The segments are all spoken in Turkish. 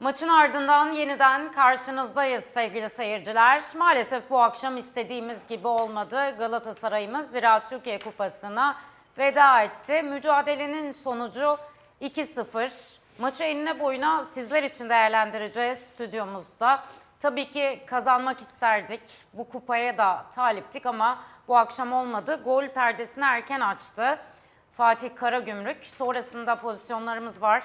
Maçın ardından yeniden karşınızdayız sevgili seyirciler. Maalesef bu akşam istediğimiz gibi olmadı. Galatasaray'ımız Zira Türkiye Kupası'na veda etti. Mücadelenin sonucu 2-0. Maçı enine boyuna sizler için değerlendireceğiz stüdyomuzda. Tabii ki kazanmak isterdik. Bu kupaya da taliptik ama bu akşam olmadı. Gol perdesini erken açtı. Fatih Karagümrük. Sonrasında pozisyonlarımız var.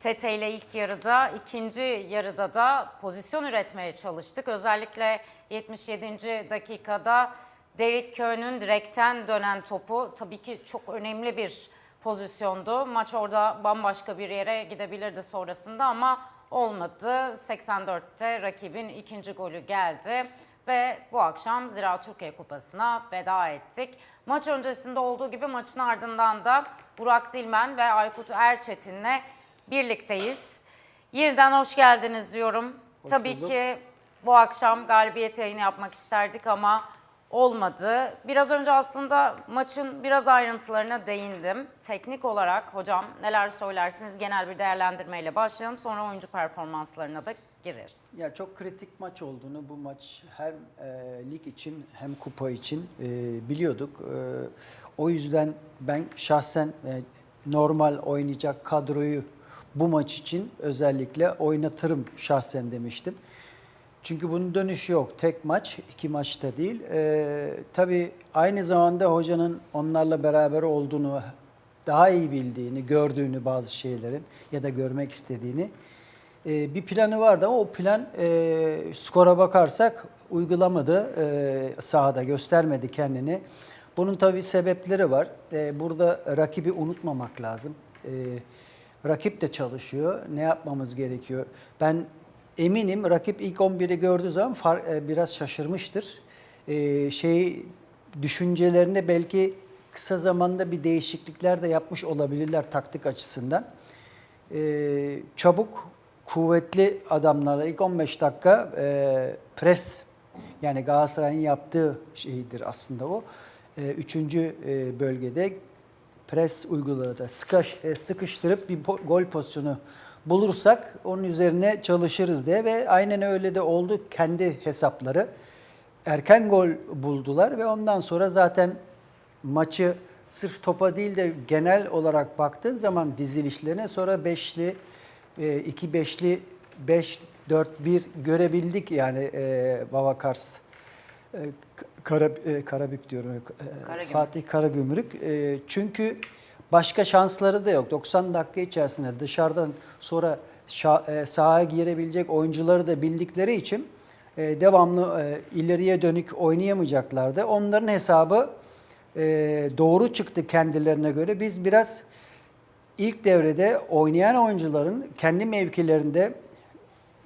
Tete ile ilk yarıda, ikinci yarıda da pozisyon üretmeye çalıştık. Özellikle 77. dakikada Derek Köhn'ün direkten dönen topu tabii ki çok önemli bir pozisyondu. Maç orada bambaşka bir yere gidebilirdi sonrasında ama olmadı. 84'te rakibin ikinci golü geldi ve bu akşam Zira Türkiye Kupası'na veda ettik. Maç öncesinde olduğu gibi maçın ardından da Burak Dilmen ve Aykut Erçetin'le birlikteyiz. Yeniden hoş geldiniz diyorum. Tabii bulduk. ki bu akşam galibiyet yayını yapmak isterdik ama olmadı. Biraz önce aslında maçın biraz ayrıntılarına değindim. Teknik olarak hocam neler söylersiniz genel bir değerlendirmeyle başlayalım. Sonra oyuncu performanslarına da gireriz. Ya çok kritik maç olduğunu bu maç hem e, lig için hem kupa için e, biliyorduk. E, o yüzden ben şahsen e, normal oynayacak kadroyu bu maç için özellikle oynatırım şahsen demiştim. Çünkü bunun dönüşü yok. Tek maç, iki maçta değil. E, tabii aynı zamanda hocanın onlarla beraber olduğunu, daha iyi bildiğini, gördüğünü bazı şeylerin ya da görmek istediğini e, bir planı vardı ama o plan e, skora bakarsak uygulamadı. E, sahada göstermedi kendini. Bunun tabii sebepleri var. E, burada rakibi unutmamak lazım. E, rakip de çalışıyor. Ne yapmamız gerekiyor? Ben eminim rakip ilk 11'i gördüğü zaman far- e, biraz şaşırmıştır. E, şey düşüncelerinde belki kısa zamanda bir değişiklikler de yapmış olabilirler taktik açısından. E, çabuk, kuvvetli adamlarla ilk 15 dakika e, pres yani Galatasaray'ın yaptığı şeydir aslında o. E, üçüncü e, bölgede pres uyguladı. Sıkış, e, sıkıştırıp bir gol pozisyonu bulursak onun üzerine çalışırız diye ve aynen öyle de oldu kendi hesapları. Erken gol buldular ve ondan sonra zaten maçı sırf topa değil de genel olarak baktığın zaman dizilişlerine sonra beşli, e, iki beşli, beş, dört, bir görebildik yani e, Babakars. E, Kara, e, Karabük diyorum. e, Karagümrük. Fatih Karagümrük. E, çünkü başka şansları da yok. 90 dakika içerisinde dışarıdan sonra şa- e, sahaya girebilecek oyuncuları da bildikleri için e, devamlı e, ileriye dönük oynayamayacaklardı. Onların hesabı e, doğru çıktı kendilerine göre. Biz biraz ilk devrede oynayan oyuncuların kendi mevkilerinde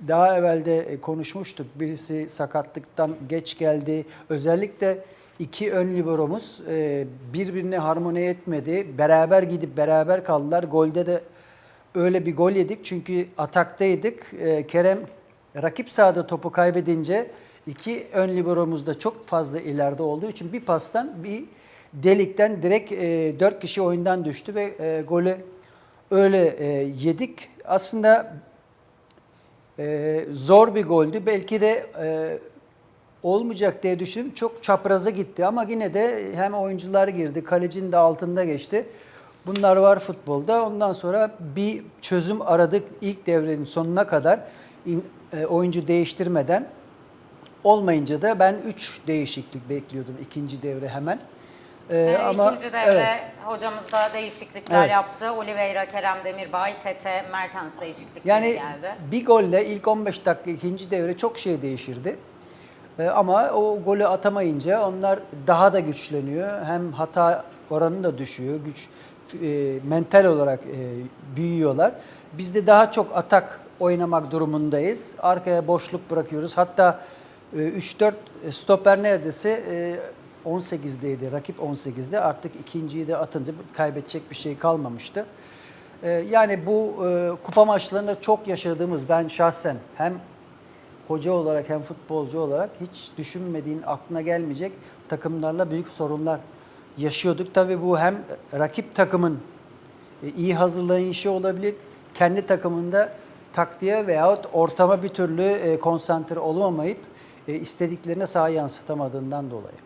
daha evvel de e, konuşmuştuk. Birisi sakatlıktan geç geldi. Özellikle iki ön liberomuz e, birbirine harmoni etmedi. Beraber gidip beraber kaldılar. Golde de öyle bir gol yedik. Çünkü ataktaydık. E, Kerem rakip sahada topu kaybedince iki ön liberomuz da çok fazla ileride olduğu için bir pastan bir delikten direkt dört kişi oyundan düştü ve golü öyle yedik. Aslında ee, zor bir goldü. Belki de e, olmayacak diye düşündüm. Çok çapraza gitti ama yine de hem oyuncular girdi, kalecinin de altında geçti. Bunlar var futbolda. Ondan sonra bir çözüm aradık ilk devrenin sonuna kadar İn- e, oyuncu değiştirmeden. Olmayınca da ben 3 değişiklik bekliyordum ikinci devre hemen. Ee, Ve ama ikinci devre evet. hocamız da değişiklikler Evet. yaptı. Oliveira, Kerem Demirbay, Tete, Mertens değişiklikleri Yani geldi. bir golle ilk 15 dakika ikinci devre çok şey değişirdi. Ee, ama o golü atamayınca onlar daha da güçleniyor. Hem hata oranı da düşüyor. Güç e, mental olarak e, büyüyorlar. Biz de daha çok atak oynamak durumundayız. Arkaya boşluk bırakıyoruz. Hatta e, 3-4 stoper neredeyse e, 18'deydi. Rakip 18'de. Artık ikinciyi de atınca kaybedecek bir şey kalmamıştı. Ee, Yani bu e, kupa maçlarında çok yaşadığımız ben şahsen hem hoca olarak hem futbolcu olarak hiç düşünmediğin aklına gelmeyecek takımlarla büyük sorunlar yaşıyorduk. Tabii bu hem rakip takımın e, iyi hazırlayışı olabilir, kendi takımında taktiğe veyahut ortama bir türlü e, konsantre olamayıp e, istediklerine sahaya yansıtamadığından dolayı.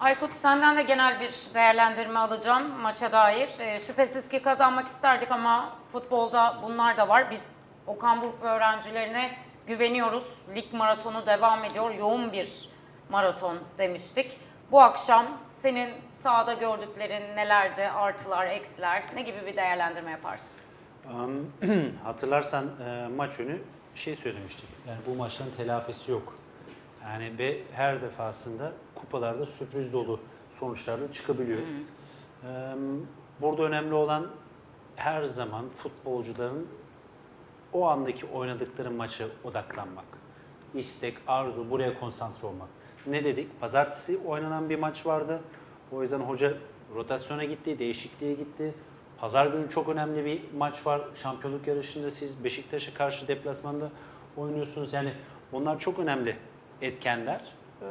Aykut senden de genel bir değerlendirme alacağım maça dair. Ee, şüphesiz ki kazanmak isterdik ama futbolda bunlar da var. Biz Okan Buruk ve öğrencilerine güveniyoruz. Lig maratonu devam ediyor. Yoğun bir maraton demiştik. Bu akşam senin sahada gördüklerin nelerdi? Artılar, eksiler? Ne gibi bir değerlendirme yaparsın? Hatırlarsan e, maç önü şey söylemiştik. Yani bu maçların telafisi yok. Yani ve her defasında kupalarda sürpriz dolu sonuçlar da çıkabiliyor. Eee, Burada önemli olan her zaman futbolcuların o andaki oynadıkları maça odaklanmak. İstek, arzu, buraya konsantre olmak. Ne dedik? Pazartesi oynanan bir maç vardı. O yüzden hoca rotasyona gitti, değişikliğe gitti. Pazar günü çok önemli bir maç var. Şampiyonluk yarışında siz Beşiktaş'a karşı deplasmanda oynuyorsunuz. Yani bunlar çok önemli etkenler. Ee,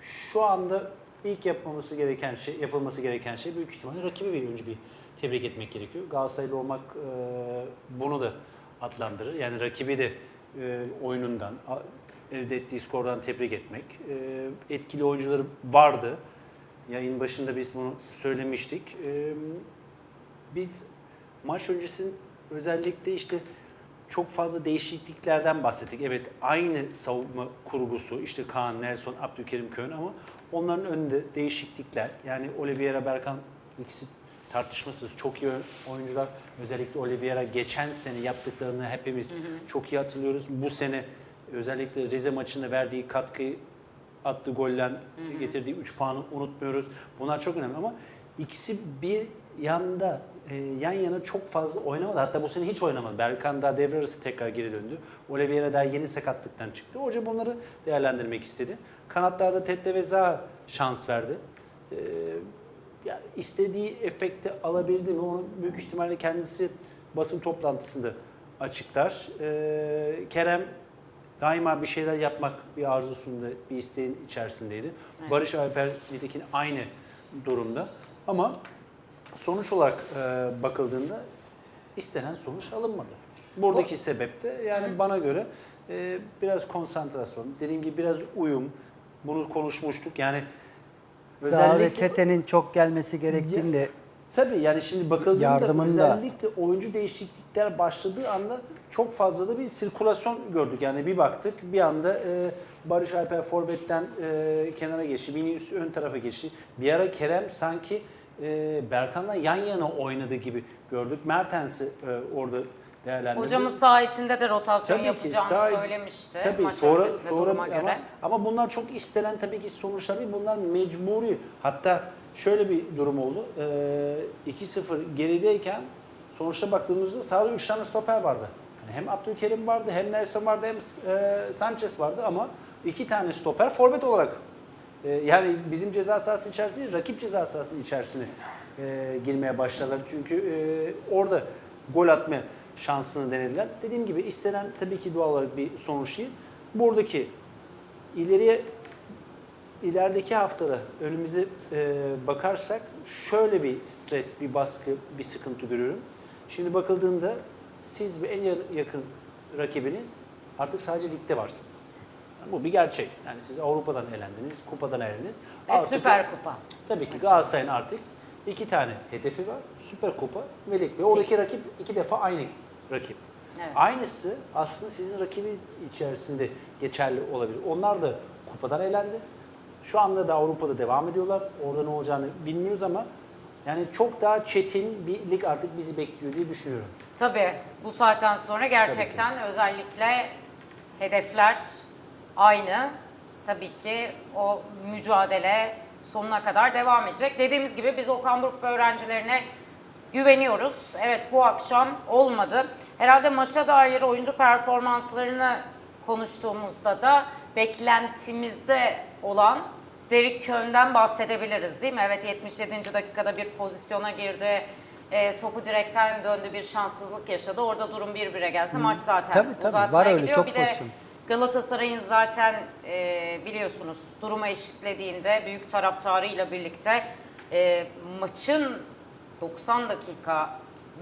Şu anda ilk yapılması gereken şey, yapılması gereken şey büyük ihtimalle rakibi bir önce bir tebrik etmek gerekiyor. Galatasaraylı olmak e, bunu da adlandırır. Yani rakibi de e, oyunundan, elde ettiği skordan tebrik etmek. E, etkili oyuncuları vardı. Yayın başında biz bunu söylemiştik. Biz maç öncesinin özellikle işte çok fazla değişikliklerden bahsettik. Evet aynı savunma kurgusu işte Kaan, Nelson, Abdülkerim Köyün ama onların önünde değişiklikler. Yani Oliveira, Berkan ikisi tartışmasız çok iyi oyuncular. Özellikle Oliveira geçen sene yaptıklarını hepimiz çok iyi hatırlıyoruz. Bu sene özellikle Rize maçında verdiği katkıyı attığı golle getirdiği 3 puanı unutmuyoruz. Bunlar çok önemli ama ikisi bir yanda e, yan yana çok fazla oynamadı. Hatta bu sene hiç oynamadı. Berkan daha devre arası tekrar geri döndü. Oliveira daha yeni sakatlıktan çıktı. Hoca bunları değerlendirmek istedi. Kanatlarda Tete ve Zaha şans verdi. E, yani istediği efekti alabildi mi onu büyük ihtimalle kendisi basın toplantısında açıklar. E, Kerem daima bir şeyler yapmak bir arzusunda, bir isteğin içerisindeydi. Barış Alper nitekin aynı durumda. Ama sonuç olarak e, bakıldığında istenen sonuç alınmadı. Buradaki sebep de yani bana göre e, biraz konsantrasyon, dediğim gibi biraz uyum. Bunu konuşmuştuk. Yani ve Tete'nin çok gelmesi gerektiğini de Tabii yani şimdi bakıldığında özellikle oyuncu değişiklikler başladığı anda çok fazla da bir sirkülasyon gördük. Yani bir baktık bir anda e, Barış Alper Forvet'ten e, kenara geçti. Vinicius ön tarafa geçti. Bir ara Kerem sanki e, Berkan'la yan yana oynadı gibi gördük. Mertens'i e, orada değerlendirdi. Hocamız saha içinde de rotasyon Tabii ki, yapacağını sadece- söylemişti. Tabii maç sonra sonra ama, göre. ama bunlar çok istenen tabii ki sonuçlar değil. Bunlar mecburi. Hatta şöyle bir durum oldu. Ee, 2-0 gerideyken sonuçta baktığımızda sahada 3 tane stoper vardı. Yani hem Abdülkerim vardı, hem Nelson vardı, hem e, Sanchez vardı ama iki tane stoper forvet olarak e, yani bizim ceza sahası içerisinde değil, rakip ceza sahasının içerisine e, girmeye başladılar. Çünkü e, orada gol atma şansını denediler. Dediğim gibi istenen tabii ki doğal olarak bir sonuç değil. Buradaki ileriye ilerideki haftada önümüze e, bakarsak şöyle bir stres, bir baskı, bir sıkıntı görüyorum. Şimdi bakıldığında siz ve en yakın rakibiniz artık sadece ligde varsınız. Bu bir gerçek. Yani siz Avrupa'dan elendiniz, kupadan elendiniz. Ve Artık- Süper Kupa. Tabii ki Galatasaray'ın artık iki tane hedefi var. Süper Kupa ve Lig. Ve oradaki rakip iki defa aynı rakip. Evet. Aynısı aslında sizin rakibin içerisinde geçerli olabilir. Onlar da kupadan elendi. Şu anda da Avrupa'da devam ediyorlar. Orada ne olacağını bilmiyoruz ama yani çok daha çetin bir lig artık bizi bekliyor diye düşünüyorum. Tabii bu saatten sonra gerçekten özellikle hedefler aynı. Tabii ki o mücadele sonuna kadar devam edecek. Dediğimiz gibi biz Okan Buruk öğrencilerine güveniyoruz. Evet bu akşam olmadı. Herhalde maça dair oyuncu performanslarını konuştuğumuzda da beklentimizde olan Derek Köhn'den bahsedebiliriz değil mi? Evet 77. dakikada bir pozisyona girdi. E, topu direkten döndü bir şanssızlık yaşadı. Orada durum bir bire gelse maç zaten Tabii, tabii. uzatmaya Var öyle, gidiyor. çok bir de pozisyon. Galatasaray'ın zaten e, biliyorsunuz durumu eşitlediğinde büyük taraftarıyla birlikte e, maçın 90 dakika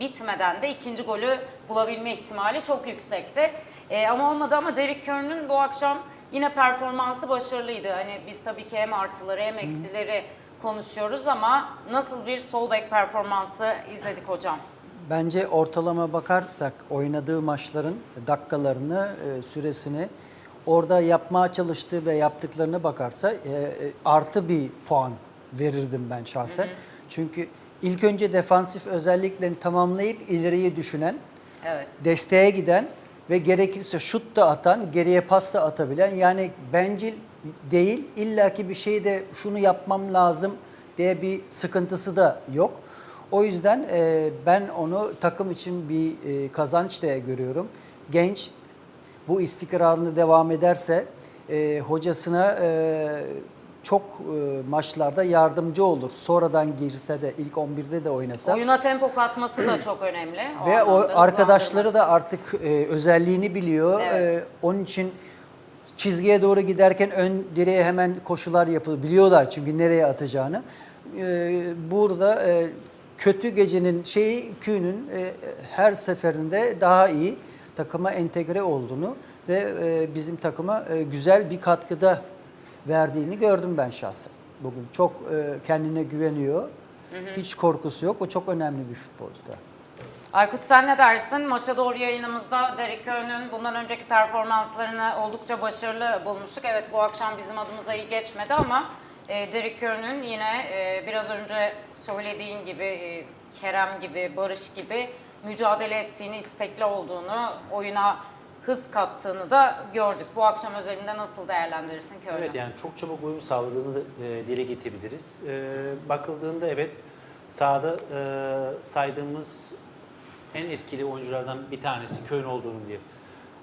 bitmeden de ikinci golü bulabilme ihtimali çok yüksekti. E, ama olmadı ama Derek Kern'ün bu akşam yine performansı başarılıydı. Hani biz tabii ki hem artıları hem eksileri konuşuyoruz ama nasıl bir sol bek performansı izledik hocam? Bence ortalama bakarsak oynadığı maçların dakikalarını, e, süresini orada yapmaya çalıştığı ve yaptıklarına bakarsa e, e, artı bir puan verirdim ben şahsen. Çünkü ilk önce defansif özelliklerini tamamlayıp ileriyi düşünen, Evet. desteğe giden ve gerekirse şut da atan, geriye pas da atabilen yani bencil değil illaki bir şey de şunu yapmam lazım diye bir sıkıntısı da yok. O yüzden e, ben onu takım için bir e, kazanç diye görüyorum. Genç bu istikrarını devam ederse e, hocasına e, çok e, maçlarda yardımcı olur. Sonradan girse de ilk 11'de de oynasa. Oyuna tempo katması da çok önemli. Ve o arkadaşları da artık e, özelliğini biliyor. Evet. E, onun için çizgiye doğru giderken ön direğe hemen koşular yapıyor. Biliyorlar çünkü nereye atacağını. E, burada e, kötü gecenin şeyi Kü'nün e, her seferinde daha iyi takıma entegre olduğunu ve e, bizim takıma e, güzel bir katkıda verdiğini gördüm ben şahsen. Bugün çok e, kendine güveniyor. Hiç korkusu yok. O çok önemli bir futbolcu da. Aykut sen ne dersin? Maça doğru yayınımızda Derek Köhn'ün bundan önceki performanslarını oldukça başarılı bulmuştuk. Evet bu akşam bizim adımıza iyi geçmedi ama e, Derek Köhn'ün yine e, biraz önce söylediğin gibi e, Kerem gibi, Barış gibi mücadele ettiğini, istekli olduğunu, oyuna hız kattığını da gördük. Bu akşam özelinde nasıl değerlendirirsin Köhn'ü? Evet yani çok çabuk uyum sağladığını e, dile getirebiliriz. E, bakıldığında evet sahada e, saydığımız en etkili oyunculardan bir tanesi Köln olduğunu diye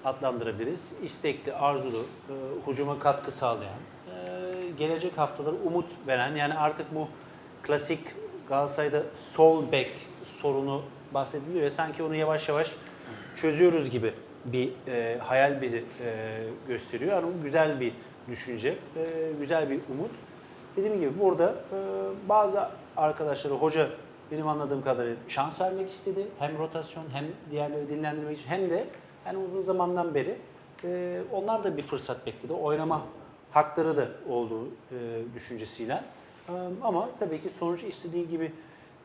adlandırabiliriz. İstekli, arzulu, e, hücuma katkı sağlayan, gelecek haftalar umut veren yani artık bu klasik Galatasaray'da sol bek sorunu bahsediliyor ve sanki onu yavaş yavaş çözüyoruz gibi bir e, hayal bizi e, gösteriyor. Yani güzel bir düşünce, e, güzel bir umut. Dediğim gibi burada e, bazı arkadaşları hoca benim anladığım kadarıyla şans vermek istedi. Hem rotasyon hem diğerleri dinlendirmek için hem de yani uzun zamandan beri e, onlar da bir fırsat bekledi. Oynama hakları da olduğu e, düşüncesiyle. Ama tabii ki sonuç istediği gibi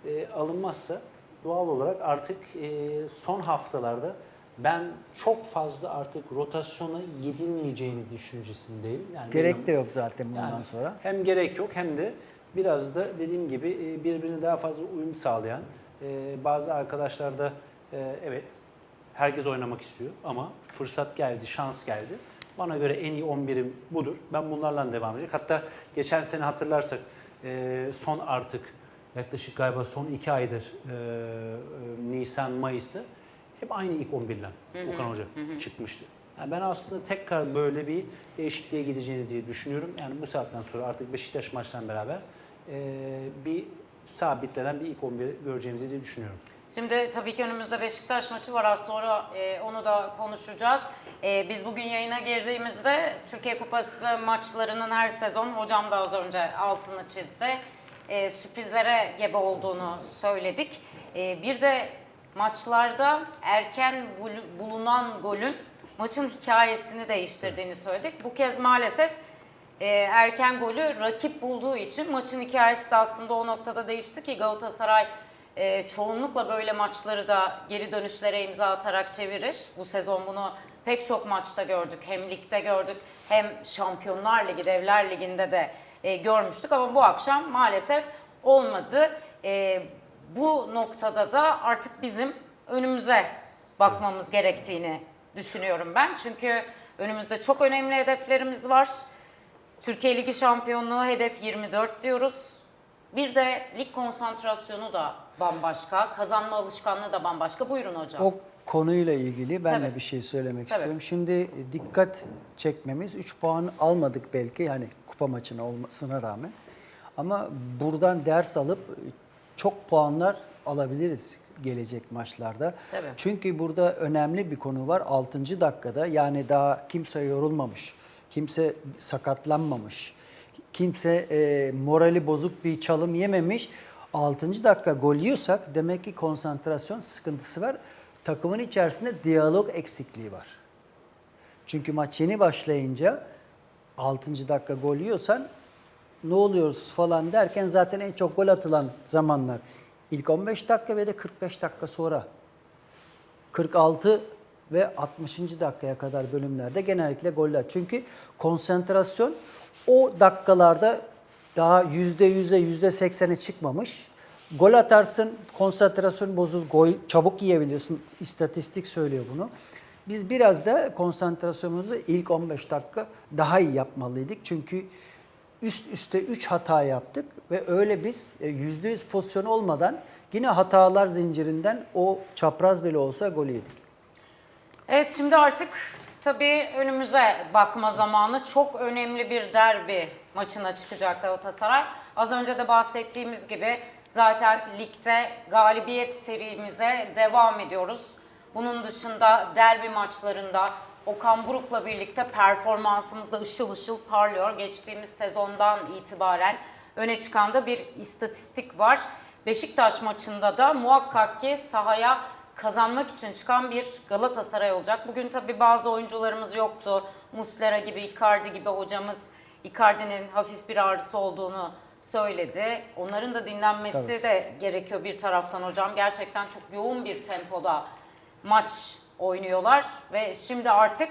e, alınmazsa doğal olarak artık e, son haftalarda ben çok fazla artık rotasyona gidilmeyeceğini düşüncesindeyim. Yani Gerek de yok zaten bundan yani sonra. Hem gerek yok hem de biraz da dediğim gibi birbirine daha fazla uyum sağlayan bazı arkadaşlar da evet herkes oynamak istiyor ama fırsat geldi, şans geldi. Bana göre en iyi 11'im budur. Ben bunlarla devam edecek. Hatta geçen sene hatırlarsak e, son artık yaklaşık galiba son iki aydır e, e, Nisan, Mayıs'ta hep aynı ilk 11'den Okan Hoca çıkmıştı. Yani ben aslında tekrar böyle bir değişikliğe gideceğini diye düşünüyorum. Yani bu saatten sonra artık Beşiktaş maçtan beraber e, bir sabitlenen bir ilk 11 göreceğimizi diye düşünüyorum. Şimdi tabii ki önümüzde Beşiktaş maçı var. Az sonra e, onu da konuşacağız. E, biz bugün yayına girdiğimizde Türkiye Kupası maçlarının her sezon, hocam da az önce altını çizdi, e, sürprizlere gebe olduğunu söyledik. E, bir de maçlarda erken bul- bulunan golün maçın hikayesini değiştirdiğini söyledik. Bu kez maalesef e, erken golü rakip bulduğu için maçın hikayesi de aslında o noktada değişti ki Galatasaray e, çoğunlukla böyle maçları da geri dönüşlere imza atarak çevirir. Bu sezon bunu pek çok maçta gördük. Hem ligde gördük hem Şampiyonlar Ligi, Devler Ligi'nde de e, görmüştük ama bu akşam maalesef olmadı. E, bu noktada da artık bizim önümüze bakmamız gerektiğini düşünüyorum ben. Çünkü önümüzde çok önemli hedeflerimiz var. Türkiye Ligi şampiyonluğu hedef 24 diyoruz. Bir de lig konsantrasyonu da bambaşka, kazanma alışkanlığı da bambaşka. Buyurun hocam. O konuyla ilgili ben Tabii. de bir şey söylemek Tabii. istiyorum. Şimdi e, dikkat çekmemiz 3 puan almadık belki yani kupa maçına olmasına rağmen. Ama buradan ders alıp e, çok puanlar alabiliriz gelecek maçlarda. Tabii. Çünkü burada önemli bir konu var. 6. dakikada yani daha kimse yorulmamış. Kimse sakatlanmamış. Kimse e, morali bozuk bir çalım yememiş. 6. dakika gol yiyorsak demek ki konsantrasyon sıkıntısı var. Takımın içerisinde diyalog eksikliği var. Çünkü maç yeni başlayınca 6. dakika gol yiyorsan ne oluyoruz falan derken zaten en çok gol atılan zamanlar ilk 15 dakika ve de 45 dakika sonra. 46 ve 60. dakikaya kadar bölümlerde genellikle goller. Çünkü konsantrasyon o dakikalarda daha %100'e %80'e çıkmamış. Gol atarsın, konsantrasyon bozul, gol çabuk yiyebilirsin. İstatistik söylüyor bunu. Biz biraz da konsantrasyonumuzu ilk 15 dakika daha iyi yapmalıydık. Çünkü üst üste 3 hata yaptık ve öyle biz e, %100 pozisyon olmadan yine hatalar zincirinden o çapraz bile olsa gol yedik. Evet şimdi artık tabii önümüze bakma zamanı. Çok önemli bir derbi maçına çıkacak Galatasaray. Az önce de bahsettiğimiz gibi zaten ligde galibiyet serimize devam ediyoruz. Bunun dışında derbi maçlarında Okan Buruk'la birlikte performansımız da ışıl ışıl parlıyor. Geçtiğimiz sezondan itibaren öne çıkan da bir istatistik var. Beşiktaş maçında da muhakkak ki sahaya kazanmak için çıkan bir Galatasaray olacak. Bugün tabii bazı oyuncularımız yoktu. Muslera gibi, Icardi gibi hocamız Icardi'nin hafif bir ağrısı olduğunu söyledi. Onların da dinlenmesi Tabii. de gerekiyor bir taraftan hocam. Gerçekten çok yoğun bir tempoda maç oynuyorlar ve şimdi artık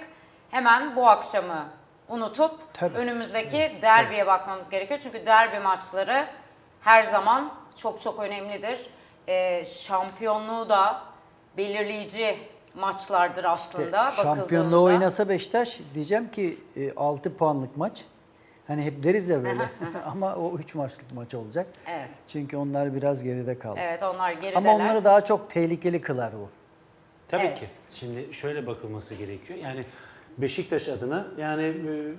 hemen bu akşamı unutup Tabii. önümüzdeki derbiye bakmamız gerekiyor. Çünkü derbi maçları her zaman çok çok önemlidir. Ee, şampiyonluğu da belirleyici maçlardır aslında. Şampiyonluğu bakıldığında. oynasa Beşiktaş diyeceğim ki 6 puanlık maç. Hani hep deriz ya böyle. Ama o 3 maçlık maç olacak. Evet. Çünkü onlar biraz geride kaldı. Evet onlar gerideler. Ama onları daha çok tehlikeli kılar bu. Tabii Evet. ki. Şimdi şöyle bakılması gerekiyor. Yani Beşiktaş adına yani e,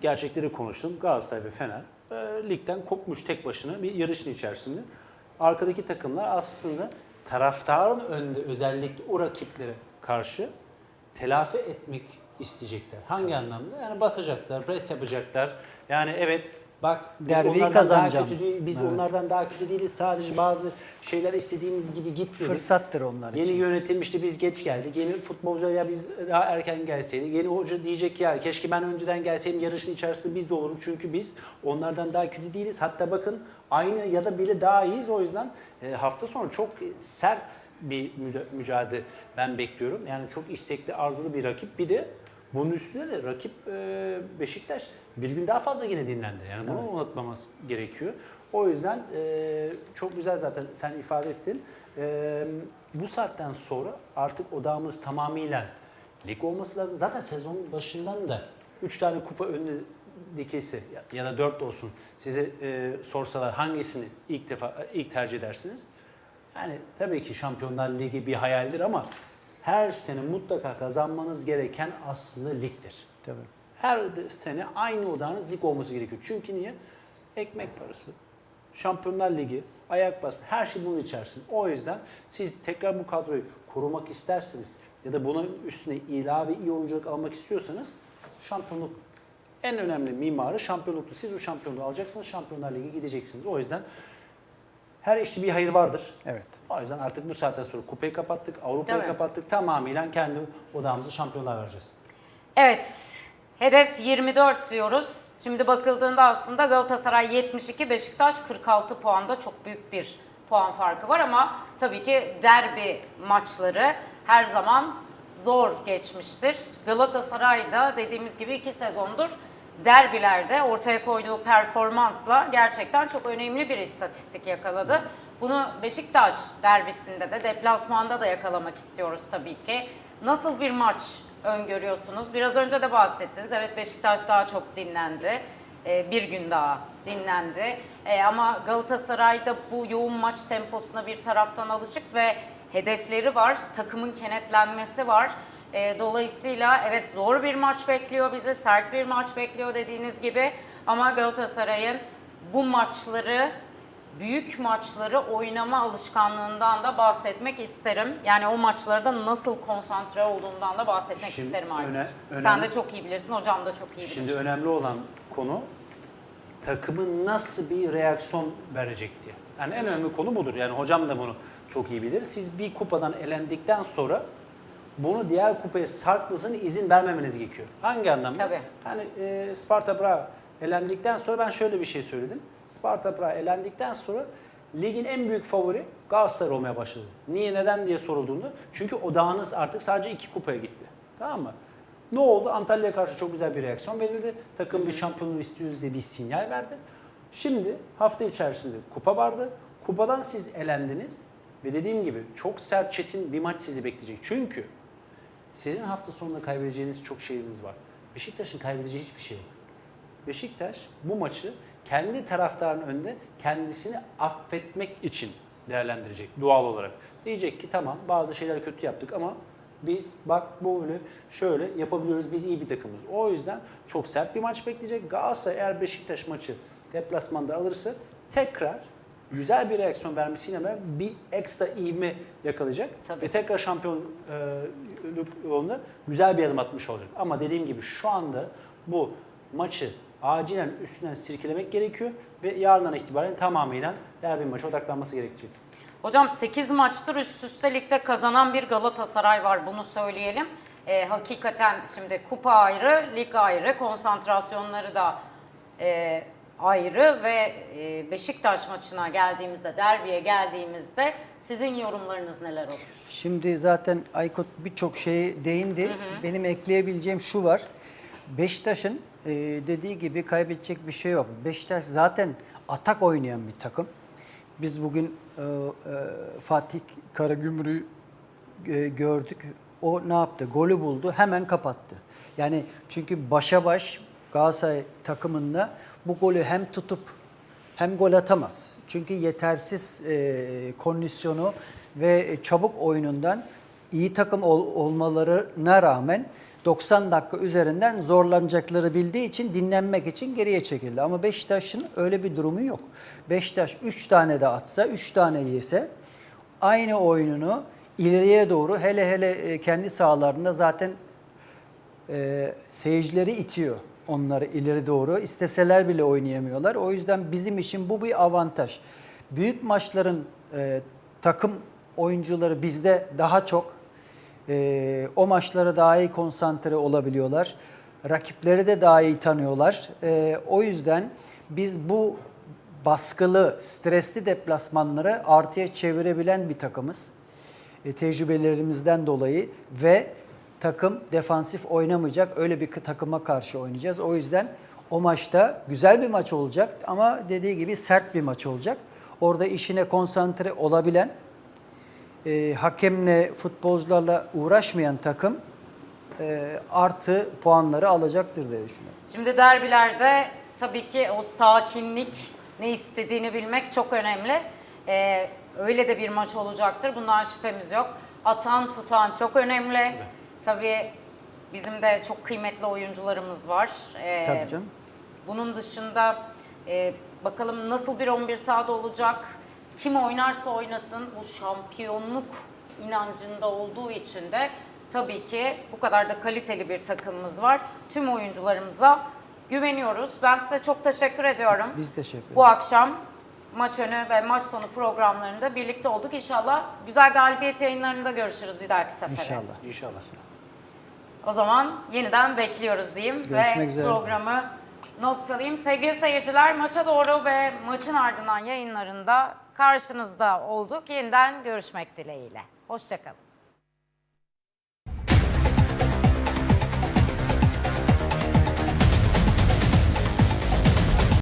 gerçekleri konuştum. Galatasaray ve Fener e, ligden kopmuş tek başına bir yarışın içerisinde. Arkadaki takımlar aslında taraftarın önünde özellikle o rakiplere karşı telafi etmek isteyecekler. Hangi anlamda? Yani basacaklar, pres yapacaklar. Yani evet bak biz Derbiyi onlardan daha kazanacağım. kötü değil, biz Evet. onlardan daha kötü değiliz. Sadece bazı şeyler istediğimiz gibi gitmedi. Fırsattır onlar Yeni için. yönetim işte biz geç geldik. Yeni futbolcu ya biz daha erken gelseydik. Yeni hoca diyecek ya keşke ben önceden gelseydim yarışın içerisinde biz de olurum. Çünkü biz onlardan daha kötü değiliz. Hatta bakın aynı ya da bile daha iyiyiz. O yüzden e, hafta sonu çok sert bir müda- mücadele ben bekliyorum. Yani çok istekli, arzulu bir rakip. Bir de bunun üstüne de rakip e, Beşiktaş bir gün daha fazla yine dinlendi. Yani bunu unutmamız gerekiyor. O yüzden e, çok güzel zaten sen ifade ettin. E, bu saatten sonra artık odağımız tamamıyla lig olması lazım. Zaten sezonun başından da 3 tane kupa önüne dikilse ya, ya da 4 olsun size e, sorsalar hangisini ilk defa ilk tercih edersiniz? Yani tabii ki Şampiyonlar Ligi bir hayaldir ama her sene mutlaka kazanmanız gereken aslında ligdir. Tabii. Her sene aynı odağınız lig olması gerekiyor. Çünkü niye? Ekmek parası, Şampiyonlar Ligi, ayak basma, her şey bunun içerisinde. O yüzden siz tekrar bu kadroyu korumak isterseniz ya da bunun üstüne ilave iyi oyunculuk almak istiyorsanız şampiyonluk en önemli mimarı şampiyonluktu. Siz o şampiyonluğu alacaksınız, Şampiyonlar Ligi gideceksiniz. O yüzden her işte bir hayır vardır. Evet. O yüzden artık bu saatten sonra kupayı kapattık, Avrupa'yı kapattık. Tamamıyla kendi odağımızı şampiyonlar vereceğiz. Evet, hedef 24 diyoruz. Şimdi bakıldığında aslında Galatasaray 72, Beşiktaş 46 puanda çok büyük bir puan farkı var ama tabii ki derbi maçları her zaman zor geçmiştir. Galatasaray da dediğimiz gibi iki sezondur derbilerde ortaya koyduğu performansla gerçekten çok önemli bir istatistik yakaladı. Bunu Beşiktaş derbisinde de deplasmanda da yakalamak istiyoruz tabii ki. Nasıl bir maç öngörüyorsunuz? Biraz önce de bahsettiniz. Evet Beşiktaş daha çok dinlendi. Ee, bir gün daha dinlendi. Ee, ama Galatasaray'da bu yoğun maç temposuna bir taraftan alışık ve hedefleri var. Takımın kenetlenmesi var. Ee, dolayısıyla evet zor bir maç bekliyor bizi. Sert bir maç bekliyor dediğiniz gibi. Ama Galatasaray'ın bu maçları büyük maçları oynama alışkanlığından da bahsetmek isterim. Yani o maçlarda nasıl konsantre olduğundan da bahsetmek Şimdi isterim Aykut. öne- Sen önemli- de çok iyi bilirsin, hocam da çok iyi bilir. Şimdi önemli olan konu takımın nasıl bir reaksiyon verecek diye. Yani en önemli konu budur. Yani hocam da bunu çok iyi bilir. Siz bir kupadan elendikten sonra bunu diğer kupaya sarkmasına izin vermemeniz gerekiyor. Hangi anlamda? Tabii. Hani e, Sparta Praha elendikten sonra ben şöyle bir şey söyledim. Sparta Praha elendikten sonra ligin en büyük favori Galatasaray olmaya başladı. Niye neden diye sorulduğunda çünkü odağınız artık sadece iki kupaya gitti. Tamam mı? Ne oldu? Antalya'ya karşı çok güzel bir reaksiyon verildi. Takım bir şampiyonluğu istiyoruz diye bir sinyal verdi. Şimdi hafta içerisinde kupa vardı. Kupadan siz elendiniz ve dediğim gibi çok sert çetin bir maç sizi bekleyecek. Çünkü sizin hafta sonunda kaybedeceğiniz çok şeyiniz var. Beşiktaş'ın kaybedeceği hiçbir şey yok. Beşiktaş bu maçı kendi taraftarın önünde kendisini affetmek için değerlendirecek doğal olarak. Diyecek ki tamam bazı şeyler kötü yaptık ama biz bak böyle şöyle yapabiliyoruz biz iyi bir takımız. O yüzden çok sert bir maç bekleyecek. Galatasaray eğer Beşiktaş maçı deplasmanda alırsa tekrar güzel bir reaksiyon vermesiyle beraber bir ekstra ivme yakalayacak. Tabii. Ve tekrar şampiyonluk yolunda güzel bir adım atmış olacak. Ama dediğim gibi şu anda bu maçı acilen üstünden sirkelemek gerekiyor ve yarından itibaren tamamıyla derbi maça odaklanması gerekecek. Hocam 8 maçtır üst üste ligde kazanan bir Galatasaray var bunu söyleyelim. Ee, hakikaten şimdi kupa ayrı, lig ayrı, konsantrasyonları da e, ayrı ve e, Beşiktaş maçına geldiğimizde, derbiye geldiğimizde sizin yorumlarınız neler olur? Şimdi zaten Aykut birçok şeye değindi. Benim ekleyebileceğim şu var. Beşiktaş'ın e, dediği gibi kaybedecek bir şey yok. Beşiktaş zaten atak oynayan bir takım. Biz bugün e, e, Fatih Karagümrük'ü e, gördük. O ne yaptı? Golü buldu, hemen kapattı. Yani çünkü başa baş Galatasaray takımında bu golü hem tutup hem gol atamaz. Çünkü yetersiz e, kondisyonu ve çabuk oyunundan iyi takım ol- olmalarına rağmen 90 dakika üzerinden zorlanacakları bildiği için dinlenmek için geriye çekildi. Ama Beşiktaş'ın öyle bir durumu yok. Beşiktaş 3 tane de atsa, 3 tane yese aynı oyununu ileriye doğru hele hele e, kendi sahalarında zaten e, seyircileri itiyor onları ileri doğru. İsteseler bile oynayamıyorlar. O yüzden bizim için bu bir avantaj. Büyük maçların e, takım oyuncuları bizde daha çok. E, o maçlara daha iyi konsantre olabiliyorlar. Rakipleri de daha iyi tanıyorlar. E, o yüzden biz bu baskılı, stresli deplasmanları artıya çevirebilen bir takımız. E, tecrübelerimizden dolayı ve takım defansif oynamayacak. Öyle bir takıma karşı oynayacağız. O yüzden o maçta güzel bir maç olacak ama dediği gibi sert bir maç olacak. Orada işine konsantre olabilen, e, hakemle, futbolcularla uğraşmayan takım e, artı puanları alacaktır diye düşünüyorum. Şimdi derbilerde tabii ki o sakinlik, ne istediğini bilmek çok önemli. Ee, öyle de bir maç olacaktır. Bundan şüphemiz yok. Atan tutan çok önemli. Tabii bizim de çok kıymetli oyuncularımız var. Ee, Tabii canım. Bunun dışında e, bakalım nasıl bir 11 sahada olacak? Kim oynarsa oynasın bu şampiyonluk inancında olduğu için de tabii ki bu kadar da kaliteli bir takımımız var. Tüm oyuncularımıza güveniyoruz. Ben size çok teşekkür ediyorum. Biz teşekkür ederiz. Bu akşam maç önü ve maç sonu programlarında birlikte olduk. İnşallah güzel galibiyet yayınlarında görüşürüz bir dahaki sefere. İnşallah. İnşallah. O zaman yeniden bekliyoruz diyeyim Görüşmek ve üzere. programı noktalayayım. Sevgili seyirciler maça doğru ve maçın ardından yayınlarında karşınızda olduk. Yeniden görüşmek dileğiyle. Hoşçakalın.